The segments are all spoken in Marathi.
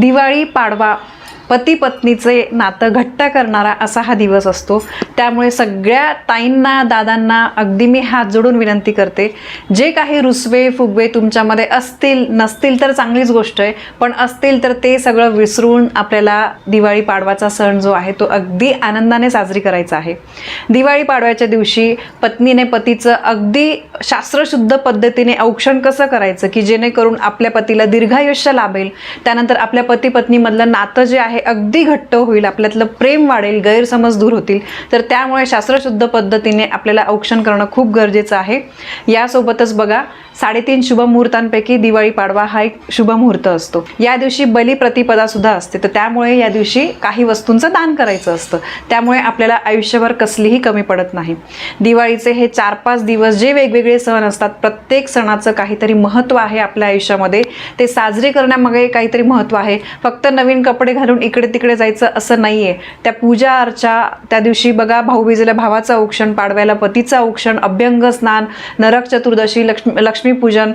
दिवाळी पाडवा. पती पत्नीचे नातं घट्ट करणारा असा हा दिवस असतो. त्यामुळे सगळ्या ताईंना दादांना अगदी मी हात जोडून विनंती करते. जे काही रुसवे फुगवे तुमच्यामध्ये असतील नसतील तर चांगलीच गोष्ट आहे. पण असतील तर ते सगळं विसरून आपल्याला दिवाळी पाडवाचा सण जो आहे तो अगदी आनंदाने साजरी करायचा आहे. दिवाळी पाडव्याच्या दिवशी पत्नीने पतीचं अगदी शास्त्रशुद्ध पद्धतीने औक्षण कसं करायचं? की जेणेकरून आपल्या पतीला दीर्घायुष्य लाभेल. त्यानंतर आपल्या पती पत्नीमधलं नातं जे आहे अगदी घट्ट होईल आपल्यातलं प्रेम वाढेल गैरसमज दूर होतील. तर त्यामुळे शास्त्रशुद्ध पद्धतीने आपल्याला औक्षण करणं खूप गरजेचं आहे. यासोबतच बघा साडेतीन शुभ मुहूर्तांपैकी दिवाळी पाडवा हा एक शुभ मुहूर्त असतो. या दिवशी बलिप्रतिपदा सुद्धा असते. तर त्यामुळे या दिवशी काही वस्तूंचं दान करायचं असतं. त्यामुळे आपल्याला आयुष्यभर कसलीही कमी पडत नाही. दिवाळीचे हे चार पाच दिवस जे वेगवेगळे सण असतात प्रत्येक सणाचं काहीतरी महत्त्व आहे आपल्या आयुष्यामध्ये. ते साजरे करण्यामागे काहीतरी महत्त्व आहे. फक्त नवीन कपडे घालून इकडे तिकडे जायचं असं नाही आहे त्या पूजा अर्चा त्या दिवशी बघा भाऊबीजेला भावाचं औक्षण पाडव्याला पतीचं औक्षण अभ्यंग स्नान नरक चतुर्दशी लक्ष्मी लक्ष्मीपूजन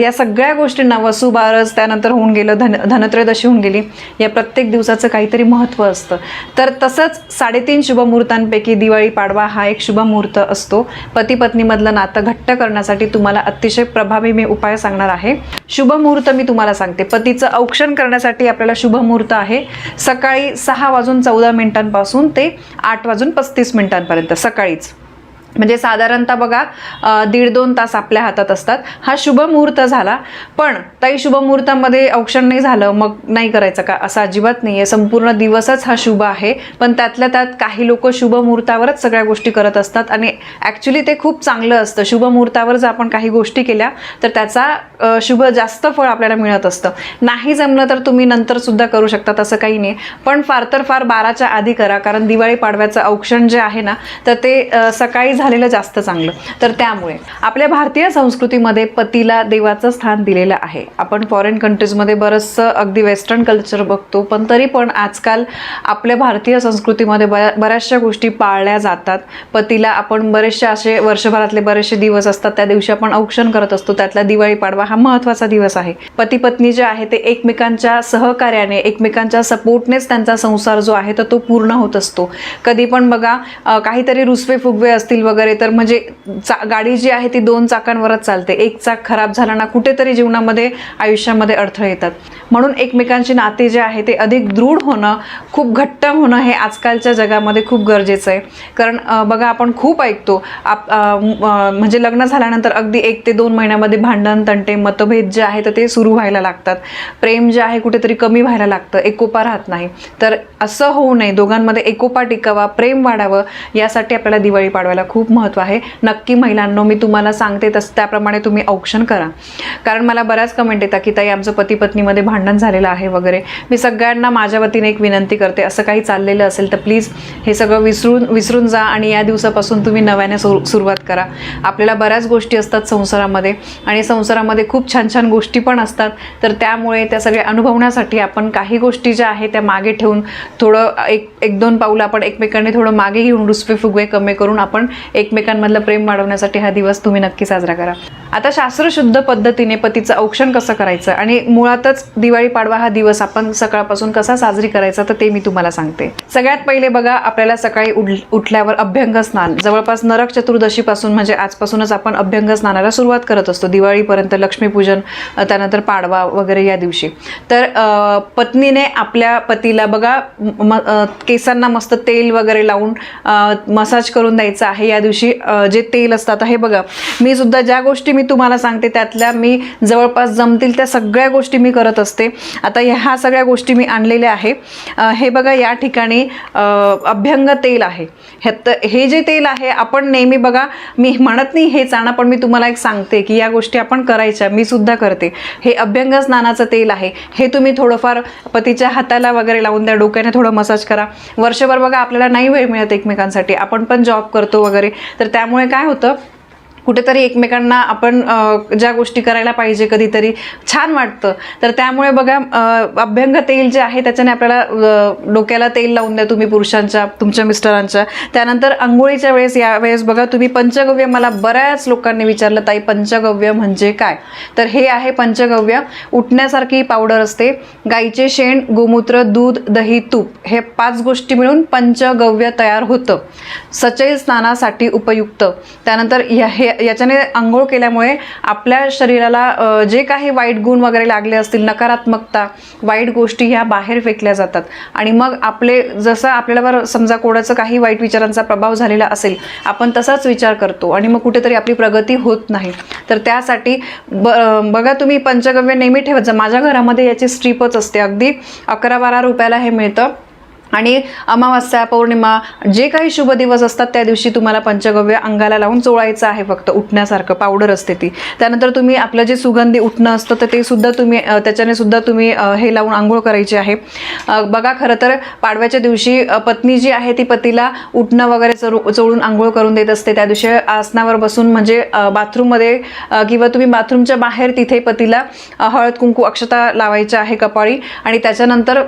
या सगळ्या गोष्टींना वसुबारस त्यानंतर होऊन गेलं धन धनत्रयोदशी होऊन गेली. या प्रत्येक दिवसाचं काहीतरी महत्त्व असतं. तर तसंच साडेतीन शुभमुहूर्तांपैकी दिवाळी पाडवा हा एक शुभमुहूर्त असतो. पती पत्नीमधलं नातं घट्ट करण्यासाठी तुम्हाला अतिशय प्रभावी मी उपाय सांगणार आहे. शुभमुहूर्त मी तुम्हाला सांगते. पतीचं औक्षण करण्यासाठी आपल्याला शुभमुहूर्त आहे. सकाळी सहा वाजून चौदा मिनिटांपासून ते आठ वाजून पस्तीस मिनिटांपर्यंत सकाळीच. म्हणजे साधारणतः बघा दीड दोन तास आपल्या हातात असतात. हा शुभ मुहूर्त झाला पण ताई शुभ मुहूर्तामध्ये औक्षण नाही झालं मग नाही करायचं का? असं अजिबात नाही आहे संपूर्ण दिवसच हा शुभ आहे पण त्यातल्या त्यात काही लोक शुभ मुहूर्तावरच सगळ्या गोष्टी करत असतात आणि ॲक्च्युली ते खूप चांगलं असतं. शुभ मुहूर्तावर जर आपण काही गोष्टी केल्या तर त्याचा शुभ जास्त फळ आपल्याला मिळत असतं. नाही जमलं तर तुम्ही नंतरसुद्धा करू शकता तसं काही नाही. पण फार तर फार बाराच्या आधी करा कारण दिवाळी पाडव्याचं औक्षण जे आहे ना तर ते सकाळी झालेलं जास्त चांगलं. तर त्यामुळे आपल्या भारतीय संस्कृतीमध्ये पतीला देवाचं स्थान दिलेलं आहे. आपण फॉरेन कंट्रीजमध्ये बरंचसं अगदी वेस्टर्न कल्चर बघतो पण तरी पण आजकाल आपल्या भारतीय संस्कृतीमध्ये बऱ्या बऱ्याचशा गोष्टी पाळल्या जातात. पतीला आपण बरेचसे असे वर्षभरातले बरेचसे दिवस असतात त्या दिवशी आपण औक्षण करत असतो त्यातला दिवाळी पाडवा हा महत्त्वाचा दिवस आहे. पती पत्नी जे आहे ते एकमेकांच्या सहकार्याने एकमेकांच्या सपोर्टनेच त्यांचा संसार जो आहे तर तो पूर्ण होत असतो. कधी पण बघा काहीतरी रुसवे फुगवे असतील वगैरे तर म्हणजे चा गाडी जी आहे ती दोन चाकांवरच चालते. एक चाक खराब झाला ना कुठेतरी जीवनामध्ये आयुष्यामध्ये अडथळे येतात. म्हणून एकमेकांची नाते जे आहे ते अधिक दृढ होणं खूप घट्ट होणं हे आजकालच्या जगामध्ये खूप गरजेचं आहे. कारण बघा आपण खूप ऐकतो आप म्हणजे लग्न झाल्यानंतर अगदी एक ते दोन महिन्यामध्ये भांडण तंटे मतभेद जे आहे तर ते सुरू व्हायला लागतात. प्रेम जे आहे कुठेतरी कमी व्हायला लागतं. एकोपा राहत नाही. तर असं होऊ नये. दोघांमध्ये एकोपा टिकावा प्रेम वाढावं यासाठी आपल्याला दिवाळी पाडवायला खूप खूप महत्त्व आहे. नक्की महिलांनो मी तुम्हाला सांगते तसं त्याप्रमाणे तुम्ही औक्षण करा. कारण मला बऱ्याच कमेंट येतात की ताई आमचं पती पत्नीमध्ये भांडण झालेलं आहे वगैरे. मी सगळ्यांना माझ्या वतीने एक विनंती करते असं काही चाललेलं असेल तर प्लीज हे सगळं विसरून विसरून जा आणि या दिवसापासून तुम्ही नव्याने सुरू सुरुवात करा. आपल्याला बऱ्याच गोष्टी असतात संसारामध्ये आणि संसारामध्ये खूप छान छान गोष्टी पण असतात. तर त्यामुळे त्या सगळ्या अनुभवण्यासाठी आपण काही गोष्टी ज्या आहेत त्या मागे ठेवून थोडं एक एक दोन पाऊलं आपण एकमेकांनी थोडं मागे घेऊन रुसवे फुगवे कमी करून आपण एकमेकांमधलं प्रेम वाढवण्यासाठी हा दिवस तुम्ही नक्की साजरा करा. आता शास्त्रशुद्ध पद्धतीने पतीचं औक्षण कसं करायचं? आणि मुळातच दिवाळी पाडवा हा दिवस आपण सकाळपासून कसा साजरी करायचा? तर ते मी तुम्हाला सांगते. सगळ्यात पहिले बघा आपल्याला सकाळी उठ उठल्यावर अभ्यंग स्नान. जवळपास नरक चतुर्दशीपासून म्हणजे आजपासूनच आपण अभ्यंग स्नानाला सुरुवात करत असतो. दिवाळीपर्यंत लक्ष्मीपूजन त्यानंतर पाडवा वगैरे या दिवशी. तर पत्नीने आपल्या पतीला बघा म केसांना मस्त तेल वगैरे लावून मसाज करून द्यायचं आहे. या दिवशी जे तेल असतात हे बघा. मी सुद्धा ज्या गोष्टी मी तुम्हाला सांगते त्यातल्या मी जवळपास जमतील त्या सगळ्या गोष्टी मी करत असते. आता ह्या सगळ्या गोष्टी मी आणलेल्या आहे. हे बघा या ठिकाणी अभ्यंग तेल आहे. ह्यात हे जे तेल आहे आपण नेहमी बघा मी म्हणत नाही हेच आणा पण मी तुम्हाला एक सांगते की या गोष्टी आपण करायच्या मी सुद्धा करते. हे अभ्यंग स्नानाचं तेल आहे. हे तुम्ही थोडंफार पतीच्या हाताला वगैरे लावून द्या डोक्याने थोडं मसाज करा. वर्षभर बघा आपल्याला नाही वेळ मिळत एकमेकांसाठी. आपण पण जॉब करतो वगैरे. तर त्यामुळे काय होतं कुठेतरी एकमेकांना आपण ज्या गोष्टी करायला पाहिजे कधीतरी छान वाटतं. तर त्यामुळे बघा अभ्यंग तेल जे आहे त्याच्याने आपल्याला डोक्याला तेल लावून द्या तुम्ही पुरुषांच्या तुमच्या मिस्टरांच्या. त्यानंतर आंघोळीच्या वेळेस या वेळेस बघा तुम्ही पंचगव्य मला बऱ्याच लोकांनी विचारलं ताई पंचगव्य म्हणजे काय? तर हे आहे पंचगव्य. उठण्यासारखी पावडर असते. गाईचे शेण गोमूत्र दूध दही तूप हे पाच गोष्टी मिळून पंचगव्य तयार होतं. सचैल स्नानासाठी उपयुक्त. त्यानंतर ह्या- हे याच्याने आंघोळ केल्यामुळे आपल्या शरीराला जे काही वाईट गुण वगैरे लागले असतील नकारात्मकता वाईट गोष्टी ह्या बाहेर फेकल्या जातात. आणि मग आपले जसं आपल्याला समजा कोणाचं काही वाईट विचारांचा प्रभाव झालेला असेल आपण तसाच विचार करतो आणि मग कुठेतरी आपली प्रगती होत नाही. तर त्यासाठी ब बघा तुम्ही पंचगव्य नेहमी ठेवत जा. माझ्या घरामध्ये याची स्ट्रीपच असते. अगदी अकरा बारा रुपयाला हे मिळतं. आणि अमावस्या पौर्णिमा जे काही शुभ दिवस असतात त्या दिवशी तुम्हाला पंचगव्य अंगाला लावून चोळायचं आहे फक्त उठण्यासारखं पावडर असते ती. त्यानंतर तुम्ही आपलं जे सुगंधी उठणं असतं तर ते सुद्धा तुम्ही त्याच्याने सुद्धा तुम्ही हे लावून आंघोळ करायची आहे. बघा खरं तर पाडव्याच्या दिवशी पत्नी जी आहे ती पतीला उठणं वगैरे चोळून आंघोळ करून देत असते. त्या दिवशी आसनावर बसून म्हणजे बाथरूममध्ये किंवा तुम्ही बाथरूमच्या बाहेर तिथे पतीला हळद कुंकू अक्षता लावायच्या आहे कपाळी. आणि त्याच्यानंतर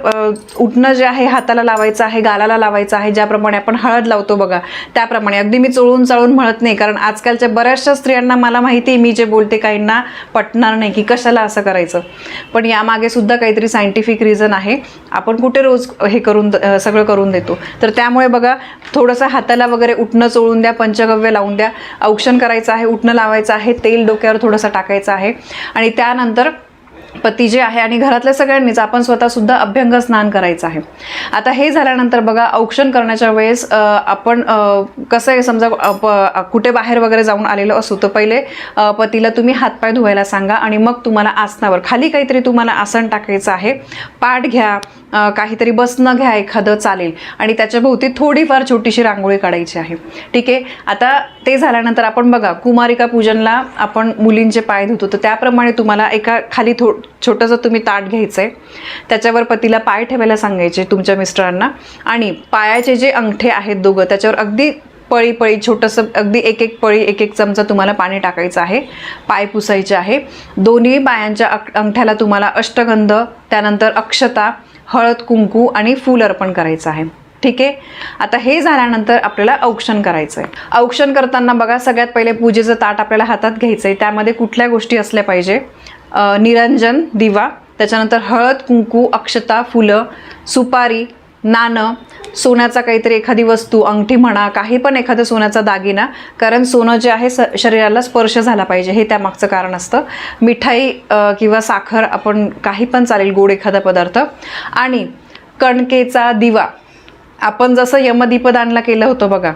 उठणं जे आहे हाताला लावायचं आहे गालाला लावायचं आहे ज्याप्रमाणे आपण हळद लावतो बघा त्याप्रमाणे. अगदी मी चोळून चाळून म्हणत नाही कारण आजकालच्या बऱ्याचशा स्त्रियांना मला माहिती आहे मी जे बोलते काहींना पटणार नाही की कशाला असं करायचं. पण यामागे सुद्धा काहीतरी सायंटिफिक रिझन आहे. आपण कुठे रोज हे करून सगळं करून देतो. तर त्यामुळे बघा थोडंसं हाताला वगैरे उठणं चोळून द्या पंचगव्य लावून द्या. औक्षण करायचं आहे उठणं लावायचं आहे तेल डोक्यावर थोडंसं टाकायचं आहे. आणि त्यानंतर पती जे आहे आणि घरातल्या सगळ्यांनीच आपण स्वतःसुद्धा अभ्यंग स्नान करायचं आहे. आता हे झाल्यानंतर बघा औक्षण करण्याच्या वेळेस आपण कसं आहे समजा प- कुठे बाहेर वगैरे जाऊन आलेलो असू तर पहिले पतीला तुम्ही हातपाय धुवायला सांगा आणि मग तुम्हाला आसनावर खाली काहीतरी तुम्हाला आसन टाकायचं आहे. पाठ घ्या काहीतरी बसणं घ्या एखादं चालेल आणि त्याच्या भोवती थोडीफार छोटीशी रांगोळी काढायची आहे. ठीक आहे? आता ते झाल्यानंतर आपण बघा कुमारिका पूजनला आपण मुलींचे पाय धुतो तर त्याप्रमाणे तुम्हाला एका खाली थो छोटंसं तुम्ही ताट घ्यायचं आहे त्याच्यावर पतीला पाय ठेवायला सांगायचे तुमच्या मिस्टरांना. आणि पायाचे जे अंगठे आहेत दोघं त्याच्यावर अगदी पळी पळी छोटंसं अगदी एक एक पळी एक एक चमचा तुम्हाला पाणी टाकायचं आहे. पाय पुसायचे आहे. दोन्ही पायांच्या अक- अंगठ्याला तुम्हाला अष्टगंध त्यानंतर अक्षता हळद कुंकू आणि फूल अर्पण करायचं आहे. ठीक आहे? आता हे झाल्यानंतर आपल्याला औक्षण करायचं आहे औक्षण करताना बघा सगळ्यात पहिले पूजेचं ताट आपल्याला हातात घ्यायचं आहे त्यामध्ये कुठल्या गोष्टी असल्या पाहिजे? निरंजन दिवा त्याच्यानंतर हळद कुंकू अक्षता फुलं सुपारी नाणं सोन्याचा काहीतरी एखादी वस्तू अंगठी म्हणा काही पण एखादा सोन्याचा दागिना कारण सोनं जे आहे स शरीराला स्पर्श झाला पाहिजे हे त्यामागचं कारण असतं. मिठाई किंवा साखर आपण काही पण चालेल गोड एखादा पदार्थ. आणि कणकेचा दिवा. आपण जसं यमदीपदानला केलं होतं बघा.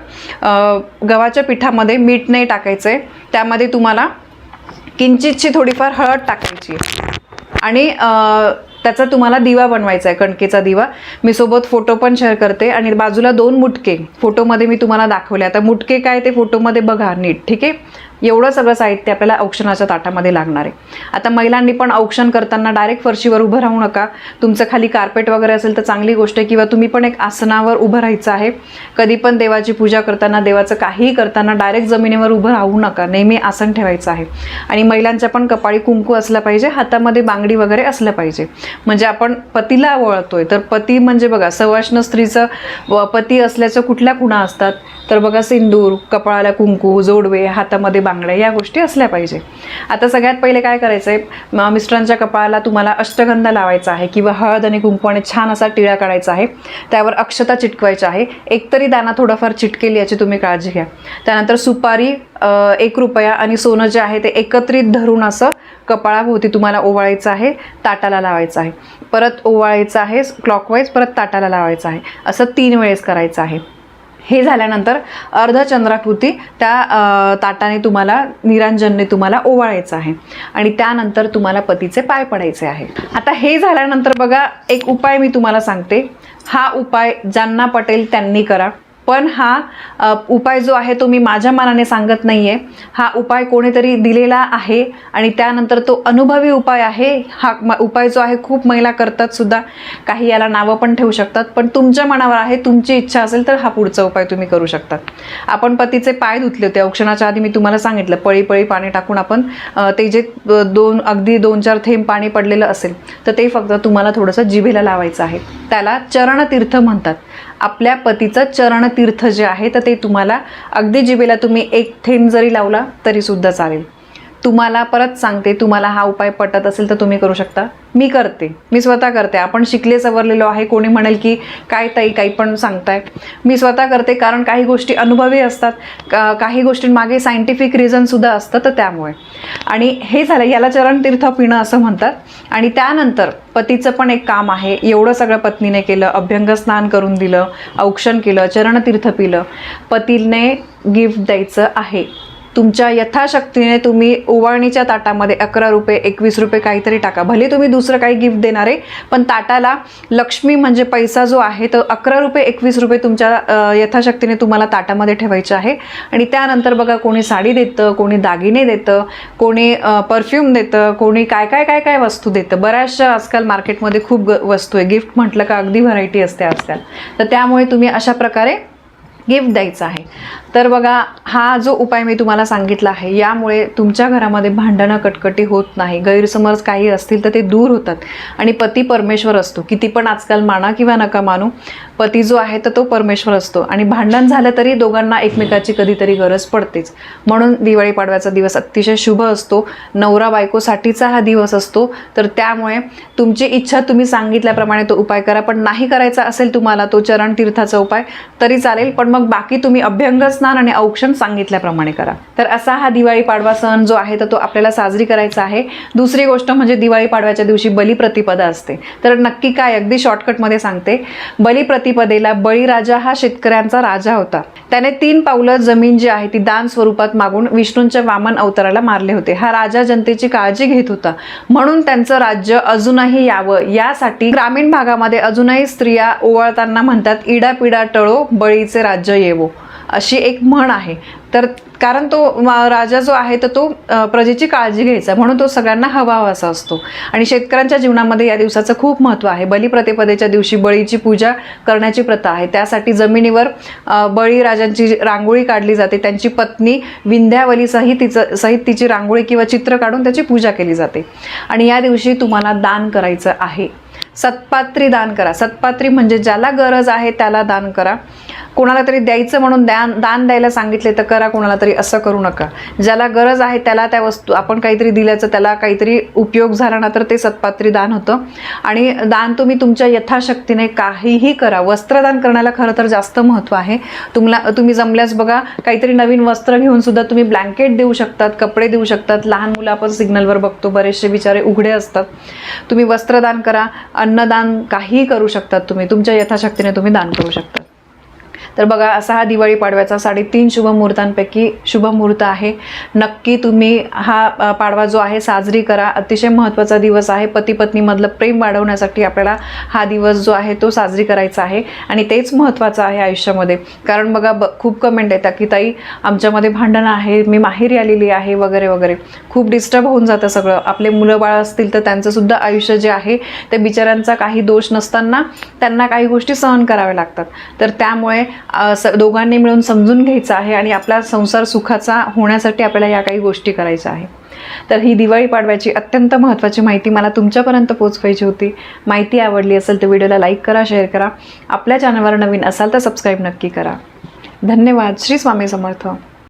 गव्हाच्या पिठामध्ये मीठ नाही टाकायचं आहे त्यामध्ये तुम्हाला किंचितशी थोडीफार हळद टाकायची आहे. आणि त्याचा तुम्हाला दिवा बनवायचा आहे कणकेचा दिवा. मी सोबत फोटो पण शेअर करते आणि बाजूला दोन मुटके. फोटोमध्ये मी तुम्हाला दाखवले. आता मुटके काय ते फोटोमध्ये बघा नीट ठीक आहे? एवढं सगळं साहित्य आपल्याला औक्षणाच्या ताटामध्ये लागणार आहे. आता महिलांनी पण औक्षण करताना डायरेक्ट फरशीवर उभं राहू नका. तुमचं खाली कार्पेट वगैरे असेल तर चांगली गोष्ट आहे किंवा तुम्ही पण एक आसनावर उभं राहायचं आहे. कधी पण देवाची पूजा करताना देवाचं काहीही करताना डायरेक्ट जमिनीवर उभं राहू नका. नेहमी आसन ठेवायचं आहे. आणि महिलांच्या पण कपाळी कुंकू असलं पाहिजे हातामध्ये बांगडी वगैरे असलं पाहिजे. म्हणजे आपण पतीला वळतोय. तर पती म्हणजे बघा सवाष्ण स्त्रीचं व पती असल्याचं कुठल्या खुणा असतात? तर बघा सिंदूर कपाळाला कुंकू जोडवे हातामध्ये बांगड्या या गोष्टी असल्या पाहिजे. आता सगळ्यात पहिले काय करायचं आहे मिस्टरांच्या कपाळाला तुम्हाला अष्टगंध लावायचा आहे किंवा हळद आणि कुंकू आणि छान असा टिळा काढायचा आहे. त्यावर अक्षता चिटकवायच्या आहे. एकतरी दाना थोडाफार चिटकेल याची तुम्ही काळजी घ्या. त्यानंतर सुपारी एक रुपया आणि सोनं जे आहे ते एकत्रित धरून असं कपाळाभोवती तुम्हाला ओवाळायचं आहे ताटाला लावायचं आहे. परत ओवाळायचं आहे क्लॉकवाईज परत ताटाला लावायचं आहे. असं तीन वेळेस करायचं आहे. हे झाल्यानंतर अर्धचंद्राकृती त्या ताटाने तुम्हाला निरांजनने तुम्हाला ओवाळायचं आहे. आणि त्यानंतर तुम्हाला पतीचे पाय पडायचे आहे. आता हे झाल्यानंतर बघा एक उपाय मी तुम्हाला सांगते. हा उपाय ज्यांना पटेल त्यांनी करा. पण हा उपाय जो आहे तो मी माझ्या मनाने सांगत नाही आहे हा उपाय कोणीतरी दिलेला आहे आणि त्यानंतर तो अनुभवी उपाय आहे. हा उपाय जो आहे खूप महिला करतात सुद्धा. काही याला नावं पण ठेवू शकतात. पण तुमच्या मनावर आहे तुमची इच्छा असेल तर हा पुढचा उपाय तुम्ही करू शकता आपण पतीचे पाय धुतले होते. औक्षणाच्या आधी मी तुम्हाला सांगितलं पळी पळी पाणी टाकून आपण ते जे दोन अगदी दोन चार थेंब पाणी पडलेलं असेल तर ते फक्त तुम्हाला थोडंसं जिभेला लावायचं आहे. त्याला चरणतीर्थ म्हणतात. आपल्या पतीचं चरणतीर्थ जे आहे तर ते तुम्हाला अगदी जिभेला तुम्ही एक थेंब जरी लावला तरीसुद्धा चालेल. तुम्हाला परत सांगते तुम्हाला हा उपाय पटत असेल तर तुम्ही करू शकता. मी करते. मी स्वतः करते. आपण शिकले सवरलेलो आहे. कोणी म्हणेल की काय ताई काही पण सांगताय. मी स्वतः करते कारण काही गोष्टी अनुभवी असतात. का- काही गोष्टींमागे सायंटिफिक रिझनसुद्धा असतं तर त्यामुळे. आणि हे झालं याला चरणतीर्थ पिणं असं म्हणतात. आणि त्यानंतर पतीचं पण एक काम आहे. एवढं सगळं पत्नीने केलं अभ्यंग स्नान करून दिलं औक्षण केलं चरणतीर्थ पिलं. पतीने गिफ्ट द्यायचं आहे. तुमच्या यथाशक्तीने तुम्ही ओवाळणीच्या ताटामध्ये अकरा रुपये एकवीस रुपये काहीतरी टाका. भले तुम्ही दुसरं काही गिफ्ट देणार आहे पण ताटाला लक्ष्मी म्हणजे पैसा जो आहे तो अकरा रुपये एकवीस रुपये तुमच्या यथाशक्तीने तुम्हाला ताटामध्ये ठेवायचे आहे. आणि त्यानंतर बघा कोणी साडी देतं कोणी दागिने देतं कोणी परफ्यूम देतं कोणी काय काय काय काय वस्तू देतं. बऱ्याचशा आजकाल मार्केटमध्ये खूप ग- वस्तू आहे. गिफ्ट म्हटलं का अगदी व्हरायटी असते आजकाल. तर त्यामुळे तुम्ही अशा प्रकारे गिफ्ट द्यायचं आहे. तर बघा हा जो उपाय मी तुम्हाला सांगितला आहे यामुळे तुमच्या घरामध्ये भांडणं कटकटी होत नाही गैरसमज काही असतील तर ते दूर होतात. आणि पती परमेश्वर असतो. किती पण आजकाल माना किंवा नका मानू पती जो आहे तर तो परमेश्वर असतो. आणि भांडण झालं तरी दोघांना एकमेकाची कधीतरी गरज पडतेच. म्हणून दिवाळी पाडव्याचा दिवस अतिशय शुभ असतो. नवरा बायकोसाठीचा हा दिवस असतो. तर त्यामुळे तुमची इच्छा तुम्ही सांगितल्याप्रमाणे तो उपाय करा. पण नाही करायचा असेल तुम्हाला तो चरण तीर्थाचा उपाय तरी चालेल. पण मग बाकी तुम्ही अभ्यंग स्नान आणि औक्षण सांगितल्याप्रमाणे करा. तर असा हा दिवाळी पाडवा सण जो आहे तर तो आपल्याला साजरी करायचा आहे. दुसरी गोष्ट म्हणजे दिवाळी पाडव्याच्या दिवशी बलिप्रतिपदा असते. तर नक्की काय अगदी शॉर्टकटमध्ये सांगते. प्रतिपदेला बळीराजा हा शेतकऱ्यांचा राजा होता. त्याने तीन पावलं जमीन जी आहे ती दान स्वरूपात मागून विष्णूंच्या वामन अवताराला मारले होते. हा राजा जनतेची काळजी घेत होता. म्हणून त्यांचं राज्य अजूनही यावं. यासाठी ग्रामीण भागामध्ये अजूनही स्त्रिया ओवाळताना म्हणतात इडा पिडा टळो बळीचे राज्य येवो. अशी एक म्हण आहे. तर कारण तो राजा जो आहे तर तो प्रजेची काळजी घ्यायचा म्हणून तो सगळ्यांना हवा असा असतो. आणि शेतकऱ्यांच्या जीवनामध्ये या दिवसाचं खूप महत्त्व आहे. बलिप्रतिपदेच्या दिवशी बळीची पूजा करण्याची प्रथा आहे. त्यासाठी जमिनीवर अ, बळीराजांची रांगोळी काढली जाते. त्यांची पत्नी विंध्यावलीसहित तिचं सहित तिची रांगोळी किंवा चित्र काढून त्याची पूजा केली जाते. आणि या दिवशी तुम्हाला दान करायचं आहे. सत्पात्री दान करा. सत्पात्री म्हणजे ज्याला गरज आहे त्याला दान करा. कोणाला तरी द्यायचं म्हणून दान दान द्यायला सांगितले तर करा कोणाला तरी असं करू नका. ज्याला गरज आहे त्याला त्या वस्तू आपण काहीतरी दिल्याचं त्याला काहीतरी उपयोग झाला ना तर ते सत्पात्री दान होतं. आणि दान तुम्ही तुमच्या यथाशक्तीने काहीही करा. वस्त्रदान करण्याला खरं तर जास्त महत्त्व आहे. तुम्हाला तुम्ही जमल्यास बघा काहीतरी नवीन वस्त्र घेऊन सुद्धा तुम्ही ब्लँकेट देऊ शकतात कपडे देऊ शकतात. लहान मुलं आपण सिग्नलवर बघतो बरेचसे बिचारे उघडे असतात. तुम्ही वस्त्रदान करा. अन्नदान काहीही करू शकतात तुम्ही. तुमच्या यथाशक्तीने तुम्ही दान करू शकता. तर बघा असा हा दिवाळी पाडव्याचा साडेतीन शुभ मुहूर्तांपैकी शुभ मुहूर्त आहे. नक्की तुम्ही हा पाडवा जो आहे साजरी करा. अतिशय महत्त्वाचा दिवस आहे. पती पत्नीमधलं प्रेम वाढवण्यासाठी आपल्याला हा दिवस जो आहे तो साजरी करायचा आहे. आणि तेच महत्त्वाचं आहे आयुष्यामध्ये. कारण बघा ब खूप कमेंट येतात की ताई आमच्यामध्ये भांडणं आहे. मी माहेरी आलेली आहे वगैरे वगैरे. खूप डिस्टर्ब होऊन जातं सगळं. आपले मुलं बाळ असतील तर त्यांचंसुद्धा आयुष्य जे आहे ते बिचाऱ्यांचा काही दोष नसताना त्यांना काही गोष्टी सहन कराव्या लागतात. तर त्यामुळे स दोघांनी मिळून समजून घ्यायचं आहे आणि आपला संसार सुखाचा होण्यासाठी आपल्याला या काही गोष्टी करायच्या आहे. तर ही दिवाळी पाडव्याची अत्यंत महत्त्वाची माहिती मला तुमच्यापर्यंत पोचवायची होती. माहिती आवडली असेल तर व्हिडिओला लाईक करा शेअर करा. आपल्या चॅनलवर नवीन असाल तर सबस्क्राईब नक्की करा. धन्यवाद. श्री स्वामी समर्थ.